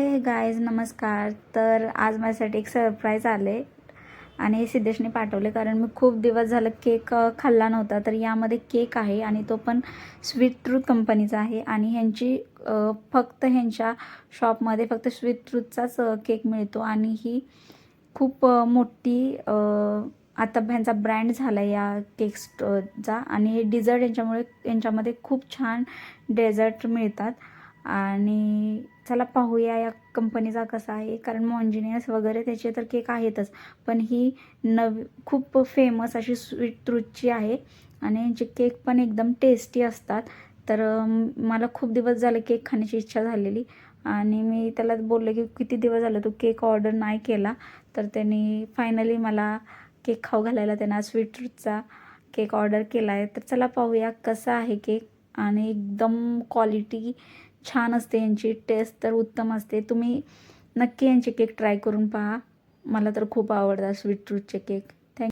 हे गायज नमस्कार. तर आज माझ्यासाठी एक सरप्राईज आले आणि सिद्धेशने पाठवले कारण मी खूप दिवस झालं केक खाल्ला नव्हता. तर यामध्ये केक आहे आणि तो पण स्वीट ट्रूथ कंपनीचा आहे आणि ह्यांची फक्त ह्यांच्या शॉपमध्ये फक्त स्वीट ट्रूथचाच केक मिळतो आणि ही खूप मोठी आता ह्यांचा ब्रँड झाला या केक्सचा आणि हे डिझर्ट यांच्यामुळे यांच्यामध्ये खूप छान डेझर्ट मिळतात. आणि चला पाहूया या कंपनीचा कसा आहे. कारण मॉन्जिनियस वगैरे त्याचे तर केक आहेतच. पण ही नवी खूप फेमस अशी स्वीट ट्रूथची आहे. आणि यांचे केक पण एकदम टेस्टी असतात. तर मला खूप दिवस झाले केक खाण्याची इच्छा झालेली. आणि मी त्याला बोलले की किती दिवस झालं तू केक ऑर्डर नाही केला? तर त्यांनी फायनली मला केक खाऊ घालायला त्यांना स्वीट ट्रूथचा केक ऑर्डर केला आहे तर चला पाहूया कसा आहे केक. आणि एकदम क्वालिटी छान असते यांची टेस्ट तर उत्तम असते. तुम्ही नक्की यांचे केक ट्राय करून पहा. मला तर खूप आवडतात स्वीट ट्रूथचे केक